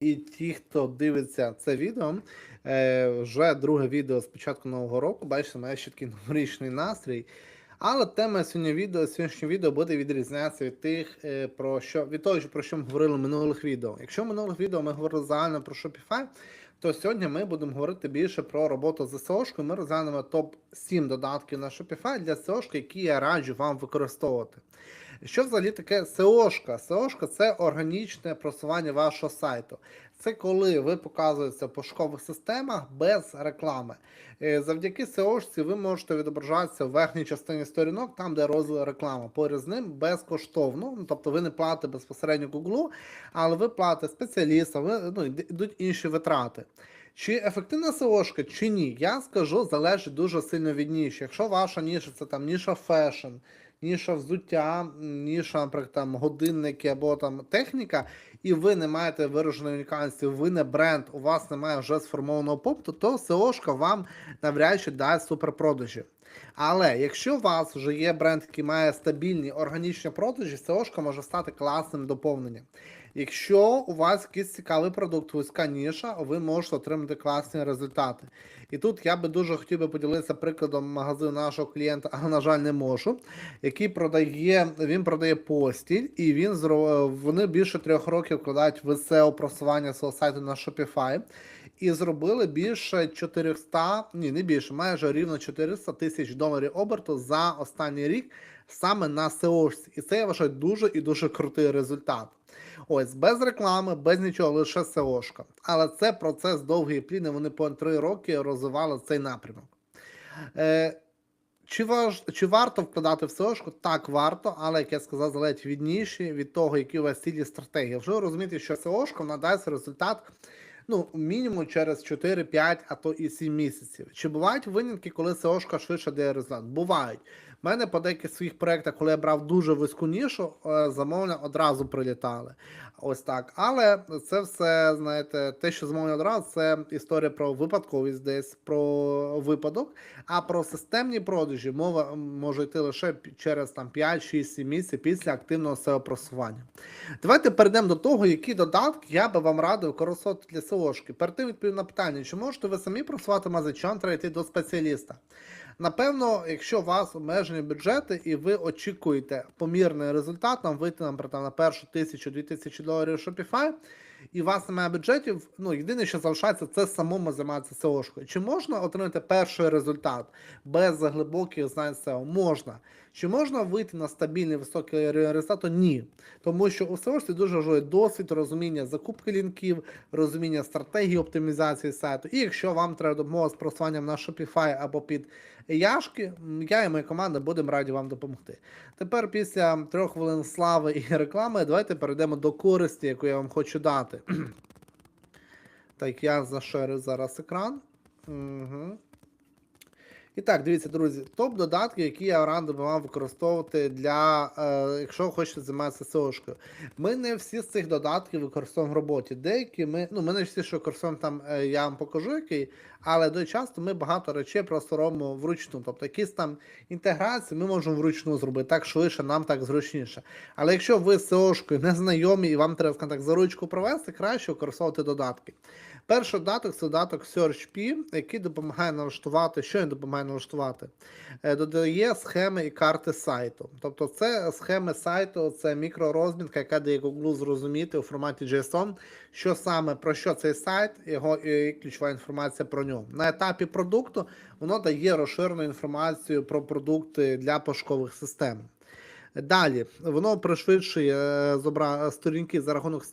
І ті, хто дивиться це відео, е, вже друге відео з початку нового року. Бачите, має ще такий новорічний настрій. Але тема сьогодні відео, сьогоднішнє відео буде відрізнятися від тих, е, про що від того, про що ми говорили в минулих відео. Якщо в минулих відео ми говорили загально про Shopify, то сьогодні ми будемо говорити більше про роботу з SEO-шкою. Ми розглянемо топ-7 додатків на Shopify для SEO, які я раджу вам використовувати. Що взагалі таке SEO-шка? Це органічне просування вашого сайту. Це коли ви показуєтеся в пошукових системах без реклами. Е, Завдяки SEO-шці ви можете відображатися в верхній частині сторінок, там де розділ реклама. Поряд з ним безкоштовно. Ну, тобто ви не платите безпосередньо Google, але ви платите спеціалістам, ви, ну, йдуть інші витрати. Чи ефективна SEO-шка, чи ні? Я скажу, залежить дуже сильно від ніші. Якщо ваша ніша це там ніша фешн, ніша взуття, ніша, наприклад, там годинники або там техніка, і ви не маєте вираженої унікальності, ви не бренд, у вас немає вже сформованого попиту, то SEO-шка вам навряд чи дасть суперпродажі. Але якщо у вас вже є бренд, який має стабільні органічні продажі, SEO-шка може стати класним доповненням. Якщо у вас якийсь цікавий продукт, вузька ніша, ви можете отримати класні результати. І тут я би дуже хотів би поділитися прикладом магазину нашого клієнта, але, на жаль, не можу, який продає, він продає постіль, і він вони більше трьох років вкладають в SEO просування свого сайту на Shopify. І зробили більше 400, ні, не більше, майже рівно 400 тисяч доларів оберту за останній рік саме на SEO. І це я вважаю дуже і дуже крутий результат. Ось без реклами, без нічого, лише SEO-шка. Але це процес довгий і плідний, Вони по три роки розвивали цей напрямок. Е, чи важ, чи варто вкладати в SEO-шку? Так, варто, але як я сказав, залежить від ніші, від того, які у вас цілі стратегії. Вже розумієте, що SEO-шка надасть результат ну, мінімум через 4-5, а то і 7 місяців. Чи бувають винятки, коли SEO-шка швидше дає результат? Бувають. У мене по деяких своїх проєктах, коли я брав дуже вузьку нішу, е, замовлення одразу прилітали. Ось так. Але це все, знаєте, те, що замовлення одразу, це історія про випадковість десь, про випадок. А про системні продажі мова може йти лише через там 5-6 місяців після активного SEO просування. Давайте перейдемо до того, які додатки я би вам радив використовувати для SEO-шки. Перед тим відповім на питання, чи можете ви самі просувати мази, чи вам треба йти до спеціаліста. Напевно, якщо у вас обмежені бюджети і ви очікуєте помірний результат, там вийти наприклад, на першу тисячу-дві тисячі доларів Shopify, і у вас немає бюджетів, ну єдине, що залишається, це самому займатися SEO-шкою. Чи можна отримати перший результат без глибоких знань SEO? Можна. Чи можна вийти на стабільний високий результат? Ні. Тому що у SEO дуже важливий досвід, розуміння закупки лінків, розуміння стратегії оптимізації сайту. І якщо вам треба допомога з просуванням на Shopify або під Яшки, я і моя команда будемо раді вам допомогти. Тепер, після трьох хвилин слави і реклами, давайте перейдемо до користі, яку я вам хочу дати. Так, я зашерю зараз екран. Угу. І так, дивіться, друзі, топ-додатки, які я радив вам використовувати для, е, якщо хочете займатися SEO-шкою. Ми не всі з цих додатків використовуємо в роботі. Деякі ми, ну ми не всі, що використовуємо там, е, я вам покажу який, але дуже часто ми багато речей просто робимо вручну. Тобто якісь там інтеграції ми можемо вручну зробити так швидше, нам так зручніше. Але якщо ви з SEO-шкою не знайомі і вам треба так за ручку провести, краще використовувати додатки. Перший додаток це додаток SearchP, який допомагає налаштувати, що він допомагає налаштувати, е, додає схеми і карти сайту. Тобто це схеми сайту, це мікророзмітка, яка дає Google зрозуміти у форматі JSON, що саме про що цей сайт, його і ключова інформація про нього. На етапі продукту воно дає розширену інформацію про продукти для пошукових систем. Далі воно пришвидшує е, сторінки за рахунок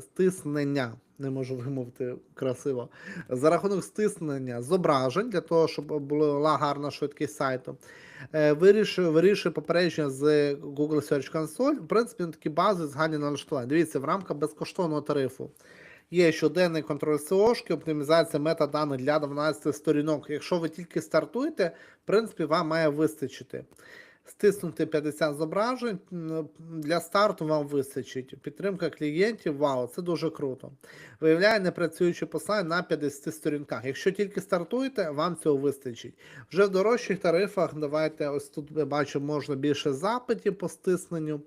стиснення не можу вимовити красиво. За рахунок стиснення зображень, для того, щоб була гарна швидкість сайту. Е, вирішує вирішує попередження з Google Search Console. В принципі, такі бази згані налаштування. Дивіться, в рамках безкоштовного тарифу. Є щоденний контроль SEO, оптимізація метаданих для 12 сторінок. Якщо ви тільки стартуєте, в принципі, вам має вистачити стиснути 50 зображень. Для старту вам вистачить. Підтримка клієнтів, вау, це дуже круто. Виявляє непрацюючі послання на 50 сторінках. Якщо тільки стартуєте, вам цього вистачить. Вже в дорожчих тарифах, давайте ось тут ми бачу, можна більше запитів по стисненню.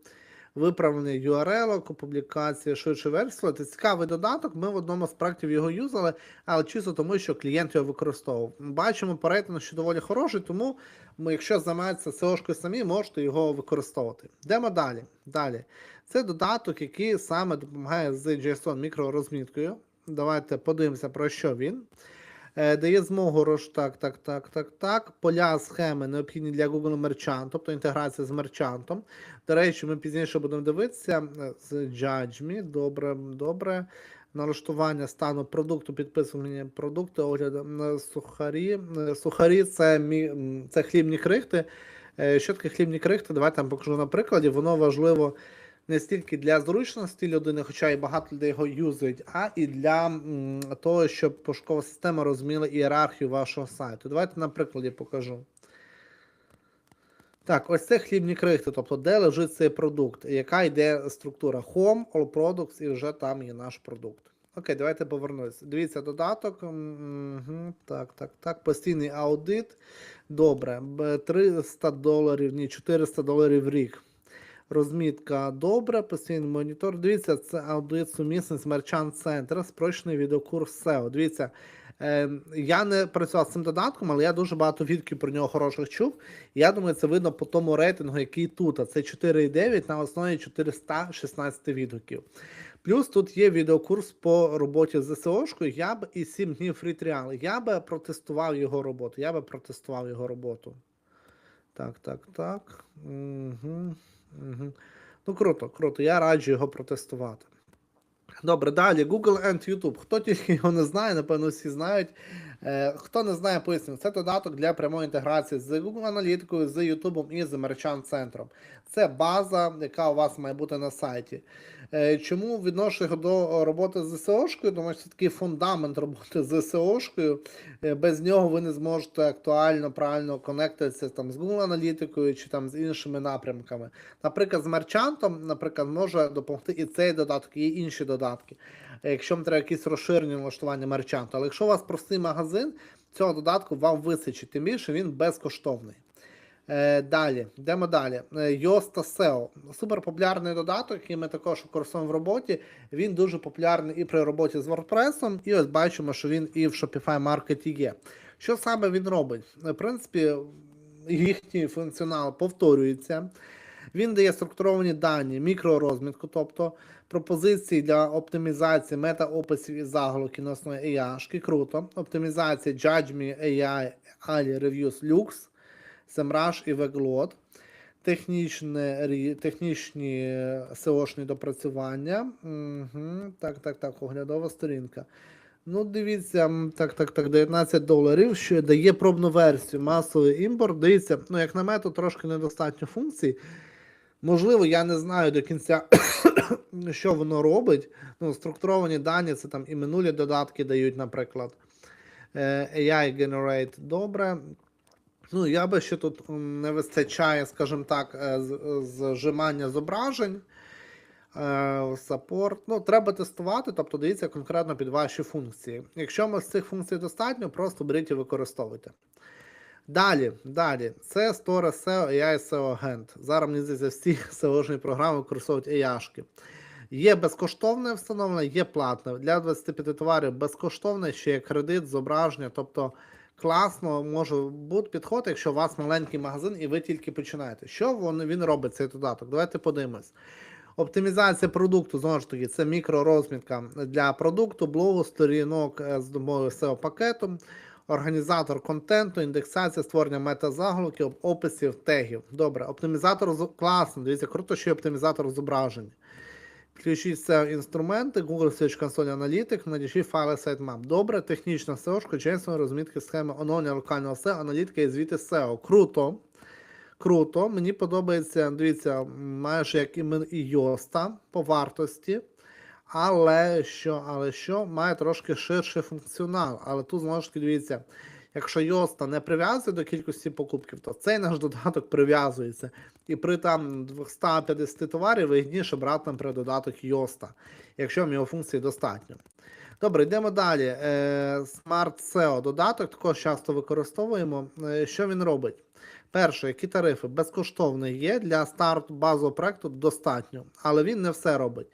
Виправлення URL, публікації швидше версії. Це цікавий додаток. Ми в одному з проєктів його юзали, але чисто тому, що клієнт його використовував. Бачимо по рейтингу, що доволі хороший, тому ми, якщо займаєтеся SEO-шкою самі, можете його використовувати. Йдемо далі. Далі. Це додаток, який саме допомагає з JSON мікророзміткою. Давайте подивимося, про що він. Е, Дає змогу роз... так, так, так, так, так. Поля схеми необхідні для Google Merchant, тобто інтеграція з мерчантом. До речі, ми пізніше будемо дивитися е, з Judge Me. Добре, добре. Налаштування стану продукту, підписування продукту, на сухарі. Е, Сухарі це, мі... це хлібні крихти. Що таке хлібні крихти? Давайте я вам покажу на прикладі. Воно важливо не стільки для зручності людини, хоча і багато людей його юзають, а і для того, щоб пошукова система розуміла ієрархію вашого сайту. Давайте на прикладі покажу. Так, ось це хлібні крихти, тобто де лежить цей продукт, яка йде структура Home, All Products, і вже там є наш продукт. Окей, давайте повернусь. Дивіться, додаток. Угу, так, так, так. Постійний аудит. Добре. 300 доларів, ні, 400 доларів в рік. Розмітка добре, постійний монітор. Дивіться, це аудит сумісний мерчант центр, спрощений відеокурс SEO. Дивіться, е, я не працював з цим додатком, але я дуже багато відгуків про нього хороших чув. Я думаю, це видно по тому рейтингу, який тут. А це 4,9 на основі 416 відгуків. Плюс тут є відеокурс по роботі з ЗСОшкою. Я б і 7 днів фрі тріал. Я би протестував його роботу. Я би протестував його роботу. Так, так, так. Угу, угу. Ну, круто, круто. Я раджу його протестувати. Добре, далі Google and YouTube. Хто тільки його не знає, напевно, всі знають. Е, хто не знає, поясню. Це додаток для прямої інтеграції з Google аналітикою, з YouTube і з Merchant центром. Це база, яка у вас має бути на сайті. Е, чому відношу його до роботи з SEO-шкою? Тому що це такий фундамент роботи з SEO-шкою. Е, Без нього ви не зможете актуально, правильно конектитися там з Google аналітикою чи там з іншими напрямками. Наприклад, з мерчантом, наприклад, може допомогти і цей додаток, і інші додатки. Е, Якщо вам треба якісь розширені налаштування мерчанту. Але якщо у вас простий магазин, цього додатку вам вистачить, тим більше він безкоштовний. Е, далі, йдемо далі. Е, Yosta SEO. Супер популярний додаток, який ми також використовуємо в роботі. Він дуже популярний і при роботі з WordPress, і ось бачимо, що він і в Shopify Market є. Що саме він робить? В принципі, їхній функціонал повторюється. Він дає структуровані дані, мікророзмітку, тобто пропозиції для оптимізації мета-описів і заголовків на основі AI. Круто. Оптимізація Judge.me, AI, Ali Reviews Lux, SEMrush і Weglot. Технічне, рі- технічні SEO-шні допрацювання. Угу. Так, так, так, оглядова сторінка. Ну, дивіться, так, так, так, 19 доларів, що дає пробну версію, масовий імпорт. Дивіться, ну, як на мене, тут трошки недостатньо функцій. Можливо, я не знаю до кінця, що воно робить. Ну, структуровані дані, це там і минулі додатки дають, наприклад. Е, AI Generate добре. Ну, я би ще тут не вистачає, скажімо так, е, зжимання зображень. Е, Саппорт. Ну, треба тестувати, тобто дивіться конкретно під ваші функції. Якщо у вас цих функцій достатньо, просто беріть і використовуйте. Далі, далі, це Store SEO, AI SEO агент. Зараз мені здається, всі SEO-шні програми використовують AI-шки. Є безкоштовне встановлення, є платне. Для 25 товарів безкоштовне, ще є кредит, зображення. Тобто класно може бути підход, якщо у вас маленький магазин і ви тільки починаєте. Що він, робить, цей додаток? Давайте подивимось. Оптимізація продукту, знову ж таки, це мікророзмітка для продукту, блогу, сторінок е, з допомогою SEO-пакету, організатор контенту, індексація, створення метазаголовків, описів, тегів. Добре, оптимізатор класно. Дивіться, круто, що є оптимізатор зображень. Включіть SEO інструменти, Google Search Console Analytics, надішліть файли sitemap. Добре, технічна SEO, чесно, розмітки схеми оновлення локального SEO, аналітика і звіти SEO. Круто. Круто. Мені подобається, дивіться, майже як і мен- і Йоста по вартості. Але що, але що, має трошки ширший функціонал. Але тут знову ж таки дивіться, якщо Йоста не прив'язує до кількості покупків, то цей наш додаток прив'язується. І при там 250 товарів вигідніше брати, наприклад, додаток Йоста, якщо вам його функції достатньо. Добре, йдемо далі. Е, Smart SEO додаток також часто використовуємо. Е, Що він робить? Перше, які тарифи безкоштовний є для старту базового проекту достатньо, але він не все робить.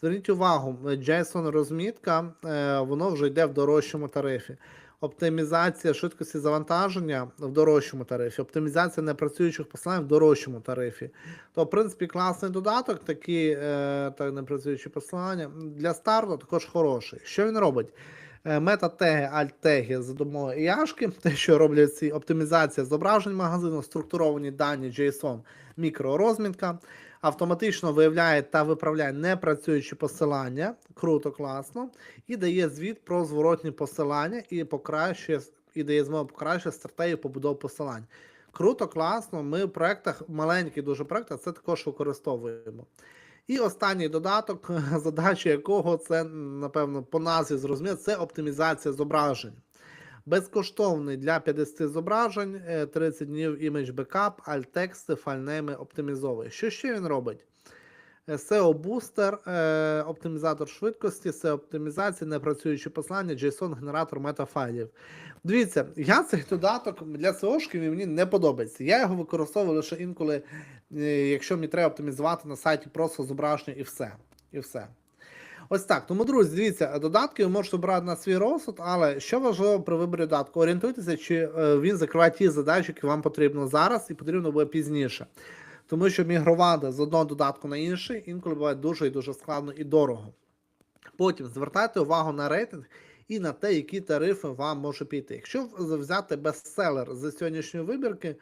Зверніть увагу, JSON розмітка, е, воно вже йде в дорожчому тарифі. Оптимізація швидкості завантаження в дорожчому тарифі, оптимізація непрацюючих посилань в дорожчому тарифі. То, в принципі, класний додаток, такі е, так, непрацюючі посилання для старту також хороший. Що він робить? Е, Мета-теги, альт-теги за допомогою яшки, те, що роблять ці оптимізація зображень магазину, структуровані дані JSON, мікророзмітка, автоматично виявляє та виправляє непрацюючі посилання, круто, класно, і дає звіт про зворотні посилання і покращує і дає змогу покращити стратегію побудови посилань. Круто, класно. Ми в проектах, маленьких дуже проектах, це також використовуємо. І останній додаток, задача якого це, напевно, по назві зрозуміло, це оптимізація зображень. Безкоштовний для 50 зображень, е, 30 днів імідж бекап, альт-тексти, файлнейми оптимізовує. Що ще він робить? Е, SEO-бустер, е, оптимізатор швидкості, SEO-оптимізація, непрацюючі послання, JSON-генератор метафайлів. Дивіться, я цей додаток для SEO-шки мені не подобається. Я його використовую лише інколи, е, якщо мені треба оптимізувати на сайті просто зображення і все. І все. Ось так. Тому, друзі, дивіться, додатки ви можете обрати на свій розсуд, але що важливо при виборі додатку? Орієнтуйтеся, чи е, він закриває ті задачі, які вам потрібно зараз, і потрібно буде пізніше. Тому що мігрувати з одного додатку на інший інколи буває дуже і дуже складно і дорого. Потім звертайте увагу на рейтинг і на те, які тарифи вам може піти. Якщо взяти бестселер з сьогоднішньої вибірки,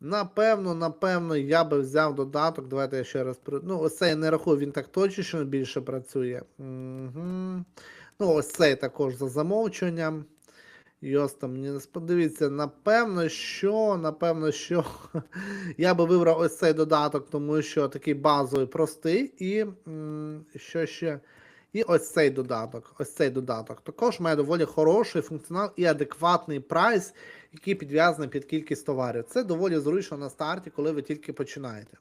напевно, напевно, я би взяв додаток. Давайте я ще раз при- Ну, ось цей не рахую, він так точечно більше працює. Угу. Ну, ось цей також за замовчуванням. І ось там сподивіться, напевно, що, напевно, що я би вибрав ось цей додаток, тому що такий базовий, простий, і що ще? І ось цей додаток. Ось цей додаток. Також має доволі хороший функціонал і адекватний прайс, який підв'язаний під кількість товарів. Це доволі зручно на старті, коли ви тільки починаєте.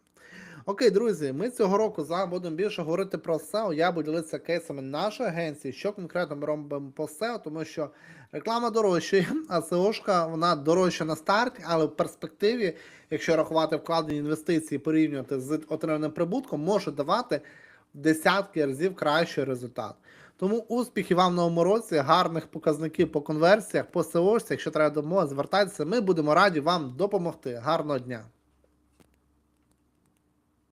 Окей, друзі, ми цього року з вами будемо більше говорити про SEO. Я буду ділитися кейсами нашої агенції, що конкретно ми робимо по SEO, тому що реклама дорожчає, а SEO-шка вона дорожча на старті, але в перспективі, якщо рахувати вкладені інвестиції, порівнювати з отриманим прибутком, може давати десятки разів кращий результат. Тому успіхів вам в новому році, гарних показників по конверсіях, по СОшці. якщо треба допомога, звертайтеся, ми будемо раді вам допомогти. Гарного дня!